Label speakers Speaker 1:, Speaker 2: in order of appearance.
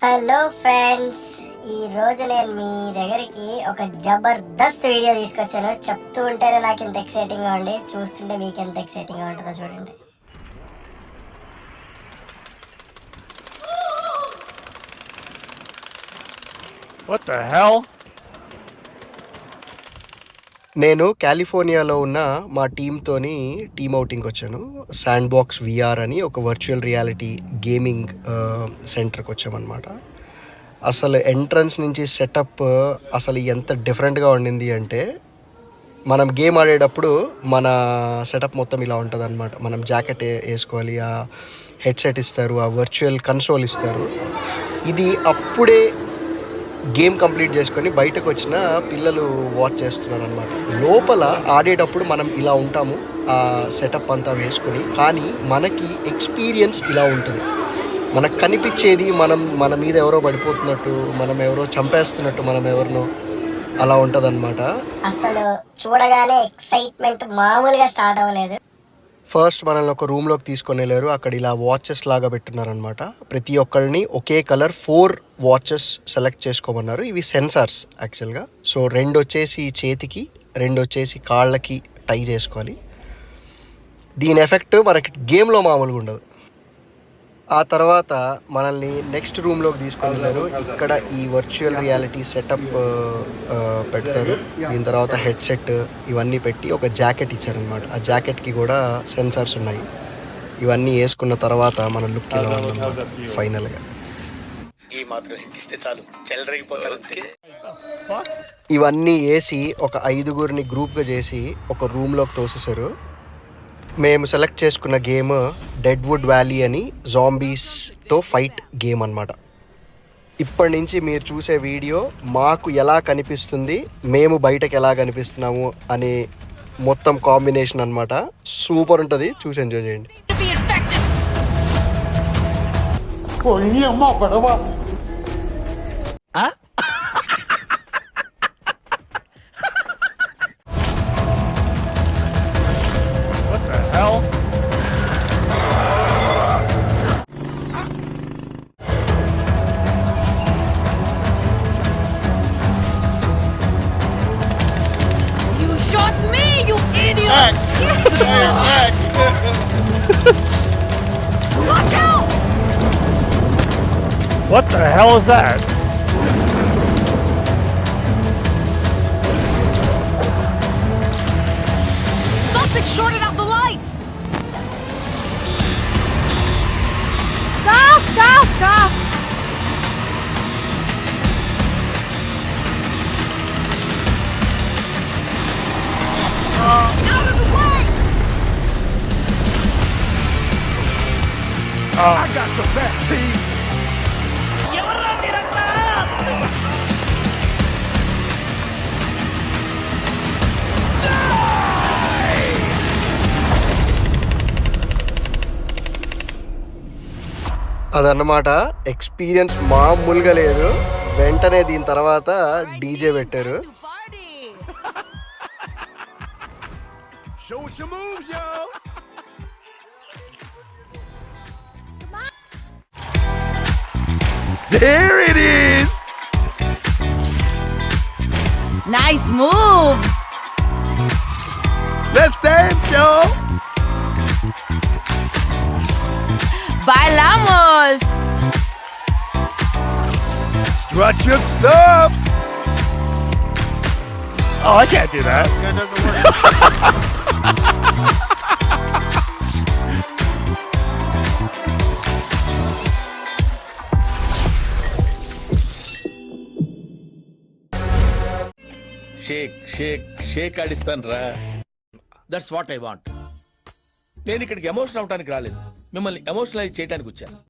Speaker 1: Hello friends ఈ రోజు నేను మీ దగ్గరికి ఒక జబర్దస్త్ వీడియో తీసుకొచ్చాను. చెప్తూ ఉంటేనే నాకు ఎంత ఎక్సైటింగ్గా ఉండి చూస్తుంటే మీకు ఎంత ఎక్సైటింగ్గా ఉంటుందో చూడండి.
Speaker 2: What the hell?
Speaker 3: నేను కాలిఫోర్నియాలో ఉన్న మా టీంతోని టీమ్ అవుటింగ్ వచ్చాను. శాండ్ బాక్స్ విఆర్ అని ఒక వర్చువల్ రియాలిటీ గేమింగ్ సెంటర్కి వచ్చామన్నమాట. అసలు ఎంట్రన్స్ నుంచి సెటప్ అసలు ఎంత డిఫరెంట్గా ఉండింది అంటే మనం గేమ్ ఆడేటప్పుడు మన సెటప్ మొత్తం ఇలా ఉంటుంది అనమాట మనం జాకెట్ వేసుకోవాలి ఆ హెడ్సెట్ ఇస్తారు ఆ వర్చువల్ కన్సోల్ ఇస్తారు. ఇది అప్పుడే గేమ్ కంప్లీట్ చేసుకొని బయటకు వచ్చిన పిల్లలు వాచ్ చేస్తున్నారు అనమాట లోపల ఆడేటప్పుడు మనం ఇలా ఉంటాము ఆ సెటప్ అంతా వేసుకొని కానీ మనకి ఎక్స్పీరియన్స్ ఇలా ఉంటుంది. మనకు కనిపించేది మనం మన మీద ఎవరో పడిపోతున్నట్టు మనం ఎవరో చంపేస్తున్నట్టు మనం ఎవరినో అలా ఉంటుంది
Speaker 1: అసలు చూడగానే ఎక్సైట్మెంట్ మామూలుగా స్టార్ట్ అవ్వలేదు.
Speaker 3: ఫస్ట్ మనల్ని ఒక రూమ్లోకి తీసుకొని వెళ్ళారు. అక్కడ ఇలా వాచెస్ లాగా పెట్టున్నారనమాట ప్రతి ఒక్కళ్ళని ఒకే కలర్ ఫోర్ వాచెస్ సెలెక్ట్ చేసుకోమన్నారు. ఇవి సెన్సార్స్ యాక్చువల్గా సో రెండు వచ్చేసి చేతికి రెండు వచ్చేసి కాళ్ళకి టై చేసుకోవాలి. దీని ఎఫెక్ట్ మనకి గేమ్లో మామూలుగా ఉండదు. ఆ తర్వాత మనల్ని నెక్స్ట్ రూమ్లోకి తీసుకొని వెళ్ళారు ఇక్కడ ఈ వర్చువల్ రియాలిటీ సెటప్ పెడతారు. దీని తర్వాత హెడ్సెట్ ఇవన్నీ పెట్టి ఒక జాకెట్ ఇచ్చారనమాట ఆ జాకెట్కి కూడా సెన్సార్స్ ఉన్నాయి. ఇవన్నీ వేసుకున్న తర్వాత మన లుక్ ఇలా ఉందన్నమాట ఫైనల్గా
Speaker 4: ఈ మాత్రం ఇస్తే చాలు. చెల్లరగిపోతారు
Speaker 3: ఇవన్నీ వేసి ఒక ఐదుగురిని గ్రూప్గా చేసి ఒక రూమ్లోకి తోసేశారు. మేము సెలెక్ట్ చేసుకున్న గేమ్ డెడ్వుడ్ వ్యాలీ అని జాంబీస్తో ఫైట్ గేమ్ అన్నమాట. ఇప్పటి నుంచి మీరు చూసే వీడియో మాకు ఎలా కనిపిస్తుంది మేము బయటకు ఎలా కనిపిస్తున్నాము అనే మొత్తం కాంబినేషన్ అన్నమాట. సూపర్ ఉంటుంది చూసి ఎంజాయ్ చేయండి.
Speaker 5: Watch out!
Speaker 2: What the hell is that?
Speaker 3: అదనమాట ఎక్స్పీరియన్స్ మామూలుగా లేదు. వెంటనే దీని తర్వాత డీజే పెట్టారు.
Speaker 2: There it is.
Speaker 5: Nice moves!
Speaker 2: Let's dance, yo.
Speaker 5: Bailamos!
Speaker 2: Strut your stuff. Oh, I can't do that.
Speaker 4: Sheikh Sheikh Sheikh ఆడిస్తాను రా దట్స్ వాట్ ఐ వాంట్ నేను ఇక్కడికి ఎమోషన్ అవడానికి రాలేదు. మిమ్మల్ని ఎమోషనలైజ్ చేయడానికి వచ్చాను.